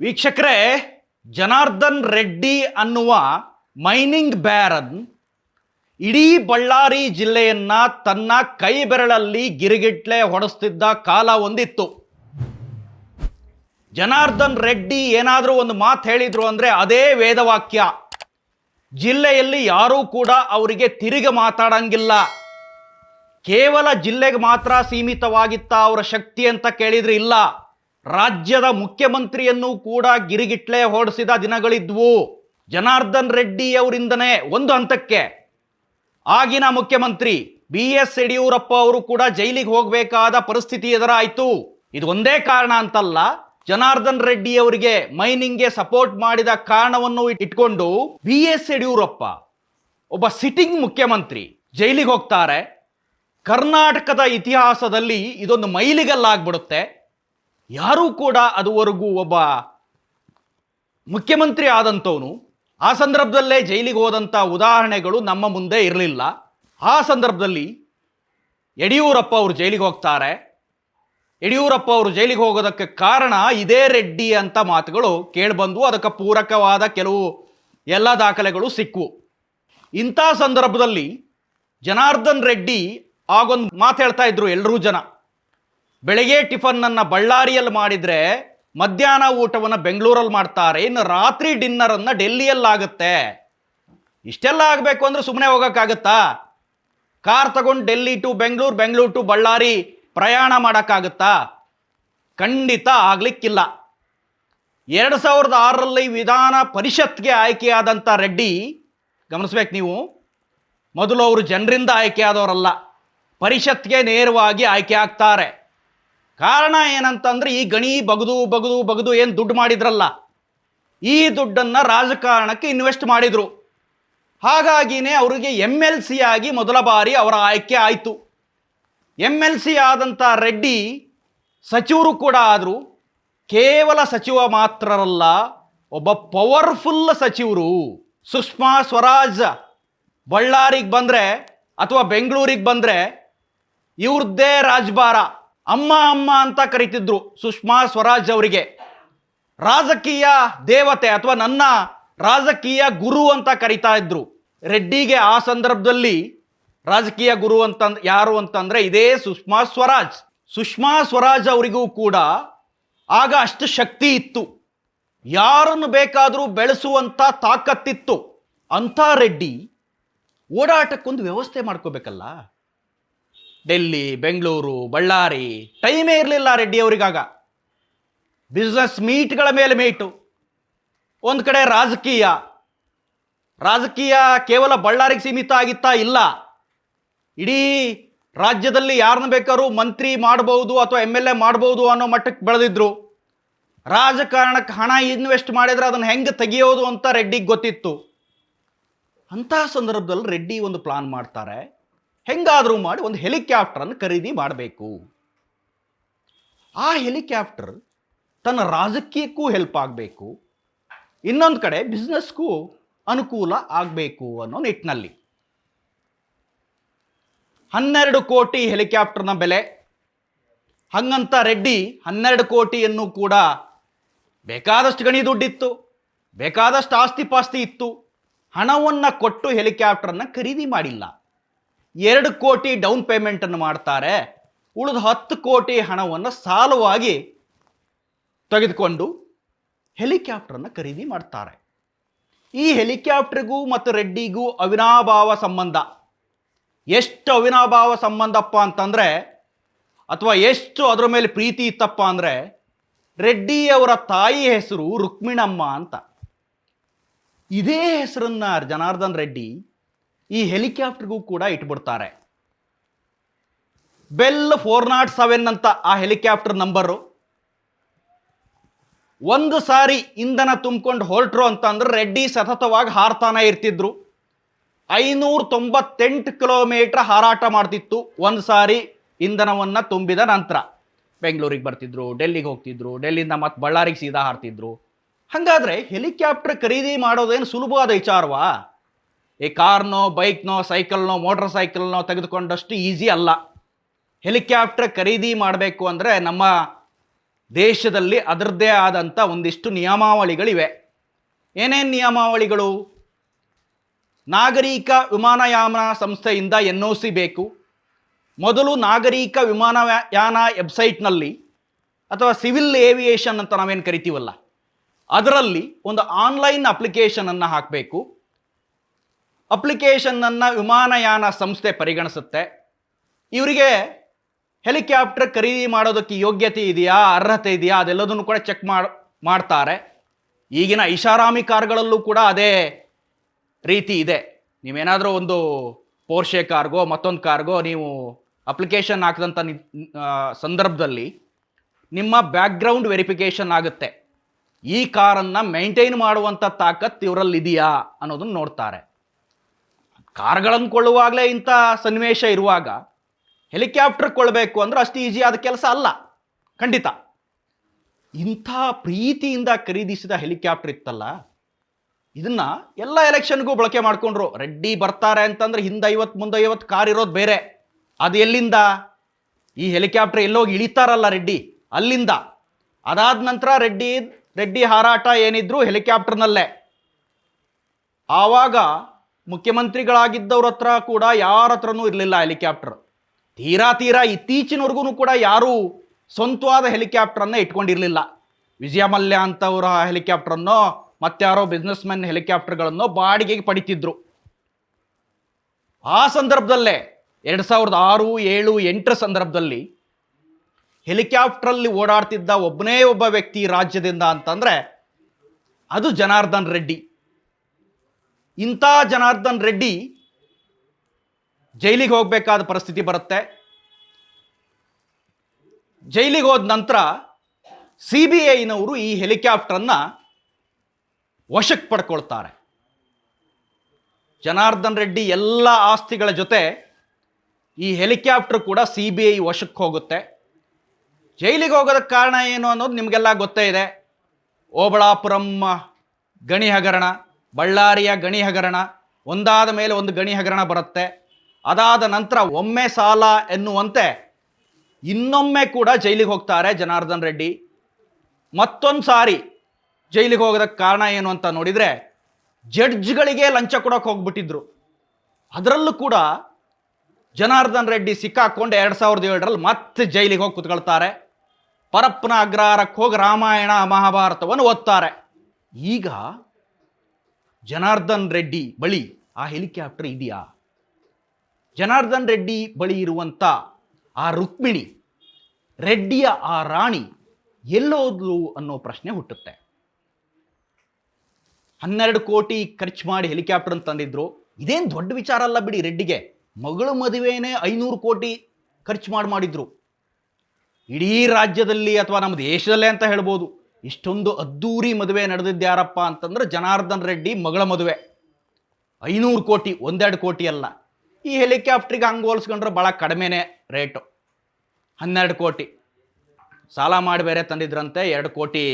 ವೀಕ್ಷಕರೇ, ಜನಾರ್ದನ್ ರೆಡ್ಡಿ ಅನ್ನುವ mining barren ಇಡೀ ಬಳ್ಳಾರಿ ಜಿಲ್ಲೆಯನ್ನ ತನ್ನ ಕೈ ಬೆರಳಲ್ಲಿ ಗಿರಿಗಿಟ್ಲೆ ಹೊಡೆಸ್ತಿದ್ದ ಕಾಲ ಒಂದಿತ್ತು. ಜನಾರ್ದನ್ ರೆಡ್ಡಿ ಏನಾದರೂ ಒಂದು ಮಾತು ಹೇಳಿದ್ರು ಅಂದರೆ ಅದೇ ವೇದವಾಕ್ಯ. ಜಿಲ್ಲೆಯಲ್ಲಿ ಯಾರೂ ಕೂಡ ಅವರಿಗೆ ತಿರುಗಿ ಮಾತಾಡಂಗಿಲ್ಲ. ಕೇವಲ ಜಿಲ್ಲೆಗೆ ಮಾತ್ರ ಸೀಮಿತವಾಗಿತ್ತ ಅವರ ಶಕ್ತಿ ಅಂತ ಕೇಳಿದ್ರೆ ಇಲ್ಲ. ರಾಜ್ಯದ ಮುಖ್ಯಮಂತ್ರಿಯನ್ನು ಕೂಡ ಗಿರಿಗಿಟ್ಲೆ ಹೊಡೆಸಿದ ದಿನಗಳಿದ್ವು. ಜನಾರ್ದನ್ ರೆಡ್ಡಿ ಅವರಿಂದನೇ ಒಂದು ಹಂತಕ್ಕೆ. ಆಗಿನ ಮುಖ್ಯಮಂತ್ರಿ ಬಿ ಎಸ್ ಯಡಿಯೂರಪ್ಪ ಅವರು ಕೂಡ ಜೈಲಿಗೆ ಹೋಗಬೇಕಾದ ಪರಿಸ್ಥಿತಿ ಎದುರಾಯಿತು. ಇದು ಒಂದೇ ಕಾರಣ ಅಂತಲ್ಲ, ಜನಾರ್ದನ್ ರೆಡ್ಡಿ ಅವರಿಗೆ ಮೈನಿಂಗ್ಗೆ ಸಪೋರ್ಟ್ ಮಾಡಿದ ಕಾರಣವನ್ನು ಇಟ್ಕೊಂಡು ಬಿ ಎಸ್ ಯಡಿಯೂರಪ್ಪ ಒಬ್ಬ ಸಿಟ್ಟಿಂಗ್ ಮುಖ್ಯಮಂತ್ರಿ ಜೈಲಿಗೆ ಹೋಗ್ತಾರೆ. ಕರ್ನಾಟಕದ ಇತಿಹಾಸದಲ್ಲಿ ಇದೊಂದು ಮೈಲಿಗಲ್ಲಾಗ್ಬಿಡುತ್ತೆ. ಯಾರೂ ಕೂಡ ಅದುವರೆಗೂ ಒಬ್ಬ ಮುಖ್ಯಮಂತ್ರಿ ಆದಂಥವನು. ಆ ಸಂದರ್ಭದಲ್ಲೇ ಜೈಲಿಗೆ ಹೋದಂಥ ಉದಾಹರಣೆಗಳು ನಮ್ಮ ಮುಂದೆ ಇರಲಿಲ್ಲ. ಆ ಸಂದರ್ಭದಲ್ಲಿ ಯಡಿಯೂರಪ್ಪ ಅವರು ಜೈಲಿಗೆ ಹೋಗ್ತಾರೆ. ಯಡಿಯೂರಪ್ಪ ಅವರು ಜೈಲಿಗೆ ಹೋಗೋದಕ್ಕೆ ಕಾರಣ ಇದೇ ರೆಡ್ಡಿ ಅಂತ ಮಾತುಗಳು ಕೇಳಿಬಂದು ಅದಕ್ಕೆ ಪೂರಕವಾದ ಕೆಲವು ಎಲ್ಲ ದಾಖಲೆಗಳು ಸಿಕ್ಕವು ಇಂಥ ಸಂದರ್ಭದಲ್ಲಿ ಜನಾರ್ದನ್ ರೆಡ್ಡಿ ಆಗೊಂದು ಮಾತು ಹೇಳ್ತಾ ಇದ್ರು ಎಲ್ಲರೂ ಜನ. ಬೆಳಗ್ಗೆ ಟಿಫನ್ನನ್ನು ಬಳ್ಳಾರಿಯಲ್ಲಿ ಮಾಡಿದರೆ ಮಧ್ಯಾಹ್ನ ಊಟವನ್ನು ಬೆಂಗಳೂರಲ್ಲಿ ಮಾಡ್ತಾರೆ. ಇನ್ನು ರಾತ್ರಿ ಡಿನ್ನರನ್ನು ಡೆಲ್ಲಿಯಲ್ಲಾಗುತ್ತೆ. ಇಷ್ಟೆಲ್ಲ ಆಗಬೇಕು ಅಂದರೆ ಸುಮ್ಮನೆ ಹೋಗೋಕ್ಕಾಗತ್ತಾ? ಕಾರ್ ತಗೊಂಡು ಡೆಲ್ಲಿ ಟು ಬೆಂಗಳೂರು ಬೆಂಗಳೂರು ಟು ಬಳ್ಳಾರಿ ಪ್ರಯಾಣ ಮಾಡೋಕ್ಕಾಗತ್ತಾ? ಖಂಡಿತ ಆಗ್ಲಿಕ್ಕಿಲ್ಲ. ಎರಡು ಸಾವಿರದ ಆರರಲ್ಲಿ ವಿಧಾನ ಪರಿಷತ್ಗೆ ಆಯ್ಕೆಯಾದಂಥ ರೆಡ್ಡಿ, ಗಮನಿಸ್ಬೇಕು ನೀವು, ಮೊದಲು ಅವರು ಜನರಿಂದ ಆಯ್ಕೆಯಾದವರಲ್ಲ, ಪರಿಷತ್ಗೆ ನೇರವಾಗಿ ಆಯ್ಕೆ ಆಗ್ತಾರೆ. ಕಾರಣ ಏನಂತಂದ್ರೆ ಈ ಗಣಿ ಬಗದು ಬಗದು ಬಗದು ಏನು ದುಡ್ಡು ಮಾಡಿದ್ರಲ್ಲ, ಈ ದುಡ್ಡನ್ನು ರಾಜಕಾರಣಕ್ಕೆ ಇನ್ವೆಸ್ಟ್ ಮಾಡಿದ್ರು. ಹಾಗಾಗಿನೇ ಅವರಿಗೆ ಎಂ ಎಲ್ ಸಿ ಆಗಿ ಮೊದಲ ಬಾರಿ ಅವರ ಆಯ್ಕೆ ಆಯಿತು. ಎಂ ಎಲ್ ಸಿ ಆದಂಥ ರೆಡ್ಡಿ ಸಚಿವರು ಕೂಡ ಆದರು, ಕೇವಲ ಸಚಿವ ಮಾತ್ರರಲ್ಲ, ಒಬ್ಬ ಪವರ್ಫುಲ್ ಸಚಿವರು ಸುಷ್ಮಾ ಸ್ವರಾಜ್ ಬಳ್ಳಾರಿಗೆ ಬಂದರೆ ಅಥವಾ ಬೆಂಗಳೂರಿಗೆ ಬಂದರೆ ಇವ್ರದ್ದೇ ರಾಜ್ಭಾರ. ಅಮ್ಮ ಅಮ್ಮ ಅಂತ ಕರಿತಿದ್ರು ಸುಷ್ಮಾ ಸ್ವರಾಜ್ ಅವರಿಗೆ. ರಾಜಕೀಯ ದೇವತೆ ಅಥವಾ ನನ್ನ ರಾಜಕೀಯ ಗುರು ಅಂತ ಕರಿತಾ ಇದ್ರು. ರೆಡ್ಡಿಗೆ ಆ ಸಂದರ್ಭದಲ್ಲಿ ರಾಜಕೀಯ ಗುರು ಅಂತ ಯಾರು ಅಂತಂದ್ರೆ ಇದೇ ಸುಷ್ಮಾ ಸ್ವರಾಜ್. ಸುಷ್ಮಾ ಸ್ವರಾಜ್ ಅವರಿಗೂ ಕೂಡ ಆಗ ಅಷ್ಟು ಶಕ್ತಿ ಇತ್ತು. ಯಾರನ್ನು ಬೇಕಾದರೂ ಬೆಳೆಸುವಂಥ ತಾಕತ್ತಿತ್ತು. ಅಂಥ ರೆಡ್ಡಿ ಓಡಾಟಕ್ಕೊಂದು ವ್ಯವಸ್ಥೆ ಮಾಡ್ಕೋಬೇಕಲ್ಲ? ಡೆಲ್ಲಿ, ಬೆಂಗಳೂರು, ಬಳ್ಳಾರಿ. ಟೈಮೇ ಇರಲಿಲ್ಲ ರೆಡ್ಡಿ ಅವರಿಗಾಗ. ಬಿಸ್ನೆಸ್ ಮೀಟ್ಗಳ ಮೇಲೆ ಮೀಟು ಒಂದು ಕಡೆ ರಾಜಕೀಯ. ರಾಜಕೀಯ ಕೇವಲ ಬಳ್ಳಾರಿಗೆ ಸೀಮಿತ ಆಗಿತ್ತಾ ಇಲ್ಲ. ಇಡೀ ರಾಜ್ಯದಲ್ಲಿ ಯಾರನ್ನ ಬೇಕಾದ್ರೂ ಮಂತ್ರಿ ಮಾಡಬಹುದು ಅಥವಾ ಎಂ ಎಲ್ ಎ ಮಾಡಬಹುದು ಅನ್ನೋ ಮಟ್ಟಕ್ಕೆ ಬೆಳೆದಿದ್ರು. ರಾಜಕಾರಣಕ್ಕೆ ಹಣ ಇನ್ವೆಸ್ಟ್ ಮಾಡಿದ್ರೆ ಅದನ್ನು ಹೆಂಗೆ ತೆಗೆಯೋದು ಅಂತ ರೆಡ್ಡಿಗೆ ಗೊತ್ತಿತ್ತು. ಅಂತಹ ಸಂದರ್ಭದಲ್ಲಿ ರೆಡ್ಡಿ ಒಂದು ಪ್ಲಾನ್ ಮಾಡ್ತಾರೆ. ಹೆಂಗಾದರೂ ಮಾಡಿ ಒಂದು ಹೆಲಿಕಾಪ್ಟರನ್ನು ಖರೀದಿ ಮಾಡಬೇಕು. ಆ ಹೆಲಿಕಾಪ್ಟರ್ ತನ್ನ ರಾಜಕೀಯಕ್ಕೂ ಹೆಲ್ಪ್ ಆಗಬೇಕು. ಇನ್ನೊಂದು ಕಡೆ ಬಿಸ್ನೆಸ್ಗೂ ಅನುಕೂಲ ಆಗಬೇಕು ಅನ್ನೋ ನಿಟ್ಟಿನಲ್ಲಿ. ಹನ್ನೆರಡು ಕೋಟಿ ಹೆಲಿಕಾಪ್ಟರ್ನ ಬೆಲೆ. ಹಂಗಂತ ರೆಡ್ಡಿ ಹನ್ನೆರಡು ಕೋಟಿಯನ್ನು ಕೂಡ ಬೇಕಾದಷ್ಟು ಗಣಿ ದುಡ್ಡಿತ್ತು, ಬೇಕಾದಷ್ಟು ಆಸ್ತಿ ಪಾಸ್ತಿ ಇತ್ತು. ಹಣವನ್ನು ಕೊಟ್ಟು ಹೆಲಿಕಾಪ್ಟರನ್ನು ಖರೀದಿ ಮಾಡಿಲ್ಲ. ಎರಡು ಕೋಟಿ ಡೌನ್ ಪೇಮೆಂಟನ್ನು ಮಾಡ್ತಾರೆ. ಉಳಿದ ಹತ್ತು ಕೋಟಿ ಹಣವನ್ನು ಸಾಲವಾಗಿ ತೆಗೆದುಕೊಂಡು ಹೆಲಿಕಾಪ್ಟರನ್ನು ಖರೀದಿ ಮಾಡ್ತಾರೆ. ಈ ಹೆಲಿಕಾಪ್ಟರ್ಗೂ ಮತ್ತು ರೆಡ್ಡಿಗೂ ಅವಿನಾಭಾವ ಸಂಬಂಧ. ಎಷ್ಟು ಅವಿನಾಭಾವ ಸಂಬಂಧಪ್ಪ ಅಂತಂದರೆ, ಅಥವಾ ಎಷ್ಟು ಅದರ ಮೇಲೆ ಪ್ರೀತಿ ಇತ್ತಪ್ಪ ಅಂದರೆ ರೆಡ್ಡಿಯವರ ತಾಯಿ ಹೆಸರು ರುಕ್ಮಿಣಮ್ಮ ಅಂತ. ಇದೇ ಹೆಸರನ್ನು ಜನಾರ್ದನ್ ರೆಡ್ಡಿ ಈ ಹೆಲಿಕಾಪ್ಟರ್ಗೂ ಕೂಡ ಇಟ್ಬಿಡ್ತಾರೆ. ಬೆಲ್ ಫೋರ್ ನಾಟ್ ಸೆವೆನ್ ಅಂತ ಆ ಹೆಲಿಕಾಪ್ಟರ್ ನಂಬರು. ಒಂದು ಸಾರಿ ಇಂಧನ ತುಂಬಿಕೊಂಡು ಹೊರಟ್ರು ಅಂತಂದ್ರೆ ರೆಡ್ಡಿ ಸತತವಾಗಿ ಹಾರ್ತಾನೆ ಇರ್ತಿದ್ರು. ಐನೂರ ತೊಂಬತ್ತೆಂಟು ಕಿಲೋಮೀಟರ್ ಹಾರಾಟ ಮಾಡ್ತಿತ್ತು ಒಂದು ಸಾರಿ ಇಂಧನವನ್ನು ತುಂಬಿದ ನಂತರ. ಬೆಂಗಳೂರಿಗೆ ಬರ್ತಿದ್ರು, ಡೆಲ್ಲಿಗೆ ಹೋಗ್ತಿದ್ರು, ಡೆಲ್ಲಿಂದ ಮತ್ತೆ ಬಳ್ಳಾರಿಗೆ ಸೀದಾ ಹಾರ್ತಿದ್ರು. ಹಾಗಾದ್ರೆ ಹೆಲಿಕಾಪ್ಟರ್ ಖರೀದಿ ಮಾಡೋದೇನು ಸುಲಭವಾದ ವಿಚಾರವಾ? ಈ ಕಾರ್ನೋ, ಬೈಕ್ನೋ, ಸೈಕಲ್ನೋ ಮೋಟರ್ ಸೈಕಲ್ನೋ ತೆಗೆದುಕೊಂಡಷ್ಟು ಈಸಿ ಅಲ್ಲ. ಹೆಲಿಕಾಪ್ಟರ್ ಖರೀದಿ ಮಾಡಬೇಕು ಅಂದರೆ ನಮ್ಮ ದೇಶದಲ್ಲಿ ಅದರದ್ದೇ ಆದಂಥ ಒಂದಿಷ್ಟು ನಿಯಮಾವಳಿಗಳಿವೆ. ಏನೇನು ನಿಯಮಾವಳಿಗಳು? ನಾಗರಿಕ ವಿಮಾನಯಾನ ಸಂಸ್ಥೆಯಿಂದ ಎನ್ ಒ ಸಿ ಬೇಕು. ಮೊದಲು ನಾಗರಿಕ ವಿಮಾನಯಾನ ವೆಬ್ಸೈಟ್ನಲ್ಲಿ ಅಥವಾ ಸಿವಿಲ್ ಏವಿಯೇಷನ್ ಅಂತ ನಾವೇನು ಕರಿತೀವಲ್ಲ, ಅದರಲ್ಲಿ ಒಂದು ಆನ್ಲೈನ್ ಅಪ್ಲಿಕೇಶನನ್ನು ಹಾಕಬೇಕು. ಅಪ್ಲಿಕೇಶನ್ನನ್ನು ವಿಮಾನಯಾನ ಸಂಸ್ಥೆ ಪರಿಗಣಿಸುತ್ತೆ. ಇವರಿಗೆ ಹೆಲಿಕಾಪ್ಟರ್ ಖರೀದಿ ಮಾಡೋದಕ್ಕೆ ಯೋಗ್ಯತೆ ಇದೆಯಾ, ಅರ್ಹತೆ ಇದೆಯಾ, ಅದೆಲ್ಲದನ್ನು ಕೂಡ ಚೆಕ್ ಮಾಡ್, ಮಾಡ್ತಾರೆ. ಈಗಿನ ಐಷಾರಾಮಿ ಕಾರ್ಗಳಲ್ಲೂ ಕೂಡ ಅದೇ ರೀತಿ ಇದೆ. ನೀವೇನಾದರೂ ಒಂದು ಪೋರ್ಷೆ ಕಾರ್ಗೋ, ಮತ್ತೊಂದು ಕಾರ್ಗೋ ನೀವು ಅಪ್ಲಿಕೇಶನ್ ಹಾಕಿದಂಥ ಸಂದರ್ಭದಲ್ಲಿ ನಿಮ್ಮ ಬ್ಯಾಕ್ಗ್ರೌಂಡ್ ವೆರಿಫಿಕೇಷನ್ ಆಗುತ್ತೆ. ಈ ಕಾರನ್ನು ಮೇಂಟೈನ್ ಮಾಡುವಂಥ ತಾಕತ್ತು ಇವರಲ್ಲಿ ಇದೆಯಾ ಅನ್ನೋದನ್ನು ನೋಡ್ತಾರೆ. ಕಾರ್ಗಳನ್ನು ಕೊಳ್ಳುವಾಗಲೇ ಇಂಥ ಸನ್ನಿವೇಶ ಇರುವಾಗ ಹೆಲಿಕಾಪ್ಟರ್ ಕೊಳ್ಳಬೇಕು ಅಂದ್ರೆ ಅಷ್ಟು ಈಜಿ ಆದ ಕೆಲಸ ಅಲ್ಲ. ಖಂಡಿತ. ಇಂಥ ಪ್ರೀತಿಯಿಂದ ಖರೀದಿಸಿದ ಹೆಲಿಕಾಪ್ಟರ್ ಇತ್ತಲ್ಲ, ಇದನ್ನ ಎಲ್ಲ ಎಲೆಕ್ಷನ್ಗೂ ಬಳಕೆ ಮಾಡಿಕೊಂಡ್ರು. ರೆಡ್ಡಿ ಬರ್ತಾರೆ ಅಂತಂದ್ರೆ ಹಿಂದೆ ಐವತ್ತು, ಮುಂದೆ ಐವತ್ತು ಕಾರ್ ಇರೋದು ಬೇರೆ. ಅದು ಎಲ್ಲಿಂದ? ಈ ಹೆಲಿಕಾಪ್ಟರ್ ಎಲ್ಲೋಗಿ ಇಳಿತಾರಲ್ಲ ರೆಡ್ಡಿ, ಅಲ್ಲಿಂದ. ಅದಾದ ನಂತರ ರೆಡ್ಡಿ ರೆಡ್ಡಿ ಹಾರಾಟ ಏನಿದ್ರು ಹೆಲಿಕಾಪ್ಟರ್ನಲ್ಲೇ ಆವಾಗ ಮುಖ್ಯಮಂತ್ರಿಗಳಾಗಿದ್ದವ್ರ ಹತ್ರ ಕೂಡ ಯಾರ ಹತ್ರನೂ ಇರಲಿಲ್ಲ ಹೆಲಿಕಾಪ್ಟರ್. ತೀರಾ ತೀರಾ ಇತ್ತೀಚಿನವರೆಗೂ ಕೂಡ ಯಾರೂ ಸ್ವಂತವಾದ ಹೆಲಿಕಾಪ್ಟರನ್ನು ಇಟ್ಕೊಂಡಿರಲಿಲ್ಲ. ವಿಜಯ ಮಲ್ಯ ಅಂತವರ ಹೆಲಿಕಾಪ್ಟರನ್ನು ಮತ್ತಾರೋ ಬಿಸ್ನೆಸ್ ಮ್ಯಾನ್ ಹೆಲಿಕಾಪ್ಟರ್ಗಳನ್ನು ಬಾಡಿಗೆಗೆ ಪಡಿತಿದ್ರು. ಆ ಸಂದರ್ಭದಲ್ಲೇ ಎರಡು ಸಾವಿರದ ಆರು, ಏಳು, ಎಂಟರ ಸಂದರ್ಭದಲ್ಲಿ ಹೆಲಿಕಾಪ್ಟರಲ್ಲಿ ಓಡಾಡ್ತಿದ್ದ ಒಬ್ಬನೇ ಒಬ್ಬ ವ್ಯಕ್ತಿ ರಾಜ್ಯದಿಂದ ಅಂತಂದರೆ ಅದು ಜನಾರ್ದನ್ ರೆಡ್ಡಿ. ಇಂಥ ಜನಾರ್ದನ್ ರೆಡ್ಡಿ ಜೈಲಿಗೆ ಹೋಗಬೇಕಾದ ಪರಿಸ್ಥಿತಿ ಬರುತ್ತೆ. ಜೈಲಿಗೆ ಹೋದ ನಂತರ ಸಿ ಬಿ ಐನವರು ಈ ಹೆಲಿಕಾಪ್ಟರನ್ನು ವಶಕ್ಕೆ ಪಡ್ಕೊಳ್ತಾರೆ. ಜನಾರ್ದನ್ ರೆಡ್ಡಿ ಎಲ್ಲ ಆಸ್ತಿಗಳ ಜೊತೆ ಈ ಹೆಲಿಕಾಪ್ಟರ್ ಕೂಡ ಸಿ ಬಿ ಐ ವಶಕ್ಕೆ ಹೋಗುತ್ತೆ. ಜೈಲಿಗೆ ಹೋಗೋದಕ್ಕೆ ಕಾರಣ ಏನು ಅನ್ನೋದು ನಿಮಗೆಲ್ಲ ಗೊತ್ತೇ ಇದೆ. ಓಬಳಾಪುರಂ ಗಣಿ ಹಗರಣ ಬಳ್ಳಾರಿಯ ಗಣಿ ಹಗರಣ ಒಂದಾದ ಮೇಲೆ ಒಂದು ಗಣಿ ಹಗರಣ ಬರುತ್ತೆ. ಅದಾದ ನಂತರ ಒಮ್ಮೆ ಸಾಲ ಎನ್ನುವಂತೆ ಇನ್ನೊಮ್ಮೆ ಕೂಡ ಜೈಲಿಗೆ ಹೋಗ್ತಾರೆ ಜನಾರ್ದನ್ ರೆಡ್ಡಿ. ಮತ್ತೊಂದು ಸಾರಿ ಜೈಲಿಗೆ ಹೋಗೋದಕ್ಕೆ ಕಾರಣ ಏನು ಅಂತ ನೋಡಿದರೆ ಜಡ್ಜ್ಗಳಿಗೆ ಲಂಚ ಕೊಡೋಕೆ ಹೋಗ್ಬಿಟ್ಟಿದ್ರು. ಅದರಲ್ಲೂ ಕೂಡ ಜನಾರ್ದನ್ ರೆಡ್ಡಿ ಸಿಕ್ಕಾಕೊಂಡು ಎರಡು ಸಾವಿರದ ಏಳರಲ್ಲಿ ಮತ್ತೆ ಜೈಲಿಗೆ ಹೋಗಿ ಕುತ್ಕೊಳ್ತಾರೆ. ಪರಪ್ಪನ ಅಗ್ರಹಾರಕ್ಕೆ ಹೋಗಿ ರಾಮಾಯಣ, ಮಹಾಭಾರತವನ್ನು ಓದ್ತಾರೆ. ಈಗ ಜನಾರ್ದನ್ ರೆಡ್ಡಿ ಬಳಿ ಆ ಹೆಲಿಕಾಪ್ಟರ್ ಇದೆಯಾ? ಜನಾರ್ದನ್ ರೆಡ್ಡಿ ಬಳಿ ಇರುವಂಥ ಆ ರುಕ್ಮಿಣಿ, ರೆಡ್ಡಿಯ ಆ ರಾಣಿ ಎಲ್ಲೋದ್ಲು ಅನ್ನೋ ಪ್ರಶ್ನೆ ಹುಟ್ಟುತ್ತೆ. ಹನ್ನೆರಡು ಕೋಟಿ ಖರ್ಚು ಮಾಡಿ ಹೆಲಿಕಾಪ್ಟರ್ ಅಂತ ತಂದಿದ್ರು. ಇದೇನು ದೊಡ್ಡ ವಿಚಾರ ಅಲ್ಲ ಬಿಡಿ ರೆಡ್ಡಿಗೆ. ಮಗಳು ಮದುವೆನೇ ಐನೂರು ಕೋಟಿ ಖರ್ಚು ಮಾಡಿ ಮಾಡಿದ್ರು. ಇಡೀ ರಾಜ್ಯದಲ್ಲಿ ಅಥವಾ ನಮ್ಮ ದೇಶದಲ್ಲೇ ಅಂತ ಹೇಳ್ಬೋದು. ಇಷ್ಟೊಂದು ಅದ್ದೂರಿ ಮದುವೆ ನಡೆದಿದ್ದು ಯಾರಪ್ಪ ಅಂತಂದ್ರೆ ಜನಾರ್ದನ್ ರೆಡ್ಡಿ ಮಗಳ ಮದುವೆ. ಐನೂರು ಕೋಟಿ, ಒಂದೆರಡು ಕೋಟಿ ಅಲ್ಲ. ಈ ಹೆಲಿಕಾಪ್ಟ್ರಿಗೆ ಹಂಗೆ ಹೋಲಿಸ್ಕೊಂಡ್ರೆ ಭಾಳ ಕಡಿಮೆನೇ ರೇಟು. ಹನ್ನೆರಡು ಕೋಟಿ. ಸಾಲ ಮಾಡಿ ಬೇರೆ ತಂದಿದ್ರಂತೆ, ಎರಡು ಕೋಟಿ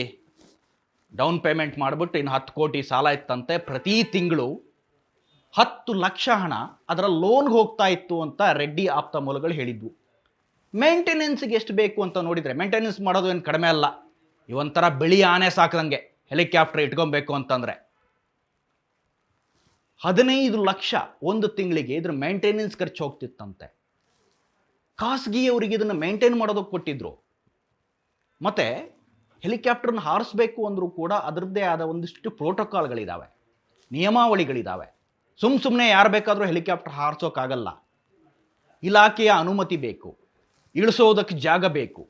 ಡೌನ್ ಪೇಮೆಂಟ್ ಮಾಡಿಬಿಟ್ಟು ಇನ್ನು ಹತ್ತು ಕೋಟಿ ಸಾಲ ಇತ್ತಂತೆ. ಪ್ರತಿ ತಿಂಗಳು ಹತ್ತು ಲಕ್ಷ ಹಣ ಅದರ ಲೋನ್ಗೆ ಹೋಗ್ತಾ ಇತ್ತು ಅಂತ ರೆಡ್ಡಿ ಆಪ್ತ ಮೂಲಗಳು ಹೇಳಿದ್ವು. ಮೇಂಟೆನೆನ್ಸ್ಗೆ ಎಷ್ಟು ಬೇಕು ಅಂತ ನೋಡಿದರೆ, ಮೇಂಟೆನೆನ್ಸ್ ಮಾಡೋದು ಏನು ಕಡಿಮೆ ಅಲ್ಲ. ಇವೊಂಥರ ಬಿಳಿ ಆನೆ ಸಾಕದಂಗೆ ಹೆಲಿಕಾಪ್ಟರ್ ಇಟ್ಕೊಬೇಕು ಅಂತಂದರೆ. ಹದಿನೈದು ಲಕ್ಷ ಒಂದು ತಿಂಗಳಿಗೆ ಇದ್ರ ಮೇಂಟೆನೆನ್ಸ್ ಖರ್ಚು ಹೋಗ್ತಿತ್ತಂತೆ. ಖಾಸಗಿಯವರಿಗೆ ಇದನ್ನು ಮೇಂಟೈನ್ ಮಾಡೋದಕ್ಕೆ ಕೊಟ್ಟಿದ್ರು. ಮತ್ತು ಹೆಲಿಕಾಪ್ಟರ್ನ ಹಾರಿಸ್ಬೇಕು ಅಂದರೂ ಕೂಡ ಅದರದ್ದೇ ಆದ ಒಂದಿಷ್ಟು ಪ್ರೋಟೋಕಾಲ್ಗಳಿದ್ದಾವೆ ನಿಯಮಾವಳಿಗಳಿದ್ದಾವೆ ಸುಮ್ ಸುಮ್ಮನೆ ಯಾರು ಬೇಕಾದರೂ ಹೆಲಿಕಾಪ್ಟರ್ ಹಾರಿಸೋಕ್ಕಾಗಲ್ಲ ಇಲಾಖೆಯ ಅನುಮತಿ ಬೇಕು. ಇಳಿಸೋದಕ್ಕೆ ಜಾಗ ಬೇಕು.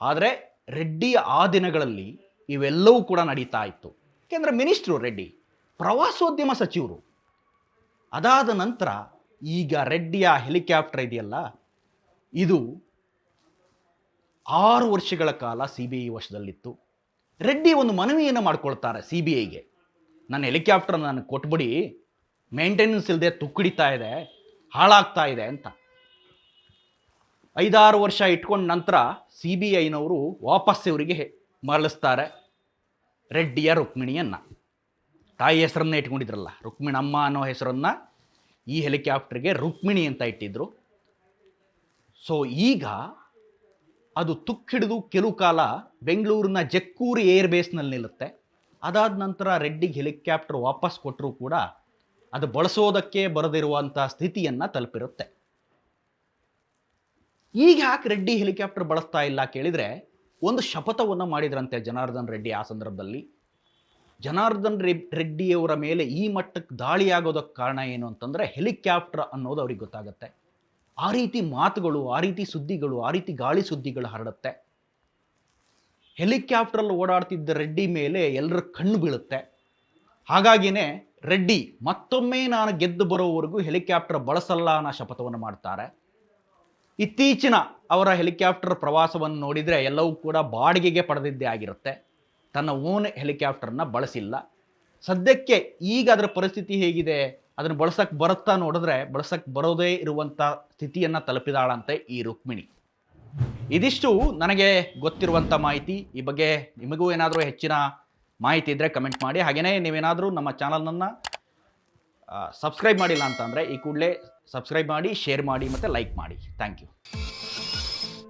ಆದರೆ ರೆಡ್ಡಿ ಆ ದಿನಗಳಲ್ಲಿ ಇವೆಲ್ಲವೂ ಕೂಡ ನಡೀತಾ ಇತ್ತು. ಏಕೆಂದರೆ ಮಿನಿಸ್ಟ್ರು ರೆಡ್ಡಿ, ಪ್ರವಾಸೋದ್ಯಮ ಸಚಿವರು. ಅದಾದ ನಂತರ ಈಗ ರೆಡ್ಡಿಯ ಹೆಲಿಕಾಪ್ಟರ್ ಇದೆಯಲ್ಲ, ಇದು ಆರು ವರ್ಷಗಳ ಕಾಲ ಸಿ ಬಿ ಐ ವಶದಲ್ಲಿತ್ತು. ರೆಡ್ಡಿ ಒಂದು ಮನವಿಯನ್ನು ಮಾಡ್ಕೊಳ್ತಾರೆ ಸಿ ಬಿ ಐಗೆ. ನನ್ನ ಹೆಲಿಕಾಪ್ಟರ್ ನಾನು ಕೊಟ್ಬಿಡಿ ಮೇಂಟೆನೆನ್ಸ್ ಇಲ್ಲದೆ ತುಕ್ಕಿಡಿತಾ ಇದೆ, ಹಾಳಾಗ್ತಾ ಇದೆ ಅಂತ. ಐದಾರು ವರ್ಷ ಇಟ್ಕೊಂಡ ನಂತರ ಸಿ ಬಿ ಐನವರು ವಾಪಸ್ ಇವರಿಗೆ ಮರಳಿಸ್ತಾರೆ. ರೆಡ್ಡಿಯ ರುಕ್ಮಿಣಿಯನ್ನು. ತಾಯಿ ಹೆಸರನ್ನ ಇಟ್ಕೊಂಡಿದ್ರಲ್ಲ, ರುಕ್ಮಿಣಮ್ಮ ಅನ್ನೋ ಹೆಸರನ್ನು ಈ ಹೆಲಿಕಾಪ್ಟರ್ಗೆ ರುಕ್ಮಿಣಿ ಅಂತ ಇಟ್ಟಿದ್ರು. ಸೊ ಈಗ ಅದು ತುಕ್ಕಿಡಿದು ಕೆಲವು ಕಾಲ ಬೆಂಗಳೂರಿನ ಜಕ್ಕೂರು ಏರ್ ಬೇಸ್ನಲ್ಲಿ ನಿಲ್ಲುತ್ತೆ. ಅದಾದ ನಂತರ ರೆಡ್ಡಿಗೆ ಹೆಲಿಕಾಪ್ಟರ್ ವಾಪಸ್ ಕೊಟ್ಟರೂ ಕೂಡ ಅದು ಬಳಸೋದಕ್ಕೆ ಬರದಿರುವಂಥ ಸ್ಥಿತಿಯನ್ನು ತಲುಪಿರುತ್ತೆ. ಈಗ ಯಾಕೆ ರೆಡ್ಡಿ ಹೆಲಿಕಾಪ್ಟರ್ ಬಳಸ್ತಾ ಇಲ್ಲ ಕೇಳಿದರೆ ಒಂದು ಶಪಥವನ್ನು ಮಾಡಿದ್ರಂತೆ ಜನಾರ್ದನ್ ರೆಡ್ಡಿ ಆ ಸಂದರ್ಭದಲ್ಲಿ. ಜನಾರ್ದನ್ ರೆಡ್ಡಿಯವರ ಮೇಲೆ ಈ ಮಟ್ಟಕ್ಕೆ ದಾಳಿಯಾಗೋದಕ್ಕೆ ಕಾರಣ ಏನು ಅಂತಂದರೆ ಹೆಲಿಕಾಪ್ಟರ್ ಅನ್ನೋದು ಅವ್ರಿಗೆ ಗೊತ್ತಾಗುತ್ತೆ. ಆ ರೀತಿ ಮಾತುಗಳು, ಆ ರೀತಿ ಸುದ್ದಿಗಳು, ಆ ರೀತಿ ಗಾಳಿ ಸುದ್ದಿಗಳು ಹರಡುತ್ತೆ. ಹೆಲಿಕ್ಯಾಪ್ಟ್ರಲ್ಲಿ ಓಡಾಡ್ತಿದ್ದ ರೆಡ್ಡಿ ಮೇಲೆ ಎಲ್ಲರ ಕಣ್ಣು ಬೀಳುತ್ತೆ. ಹಾಗಾಗಿನೇ ರೆಡ್ಡಿ ಮತ್ತೊಮ್ಮೆ ನಾನು ಗೆದ್ದು ಬರೋವರೆಗೂ ಹೆಲಿಕಾಪ್ಟರ್ ಬಳಸಲ್ಲ ಅನ್ನೋ ಶಪಥವನ್ನು ಮಾಡ್ತಾರೆ. ಇತ್ತೀಚಿನ ಅವರ ಹೆಲಿಕಾಪ್ಟರ್ ಪ್ರವಾಸವನ್ನು ನೋಡಿದರೆ ಎಲ್ಲವೂ ಕೂಡ ಬಾಡಿಗೆಗೆ ಪಡೆದಿದ್ದೇ ಆಗಿರುತ್ತೆ. ತನ್ನ ಓನ್ ಹೆಲಿಕಾಪ್ಟರ್ನ ಬಳಸಿಲ್ಲ. ಸದ್ಯಕ್ಕೆ ಈಗ ಅದರ ಪರಿಸ್ಥಿತಿ ಹೇಗಿದೆ? ಅದನ್ನು ಬಳಸಕ್ಕೆ ಬರುತ್ತಾ ನೋಡಿದ್ರೆ ಬಳಸಕ್ಕೆ ಬರೋದೇ ಇರುವಂಥ ಸ್ಥಿತಿಯನ್ನು ತಲುಪಿದಾಳಂತೆ ಈ ರುಕ್ಮಿಣಿ. ಇದಿಷ್ಟು ನನಗೆ ಗೊತ್ತಿರುವಂಥ ಮಾಹಿತಿ. ಈ ಬಗ್ಗೆ ನಿಮಗೂ ಏನಾದರೂ ಹೆಚ್ಚಿನ ಮಾಹಿತಿ ಇದ್ದರೆ ಕಮೆಂಟ್ ಮಾಡಿ. ಹಾಗೆಯೇ ನೀವೇನಾದರೂ ನಮ್ಮ ಚಾನಲನ್ನು ಸಬ್ಸ್ಕ್ರೈಬ್ ಮಾಡಿಲ್ಲ ಅಂತಂದರೆ ಈ ಕೂಡಲೇ ಸಬ್ಸ್ಕ್ರೈಬ್ ಮಾಡಿ ಶೇರ್ ಮಾಡಿ ಮತ್ತು ಲೈಕ್ ಮಾಡಿ thank you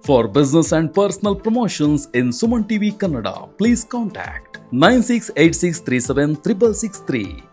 For business and personal promotions in Suman TV Kannada, please contact 9686376663.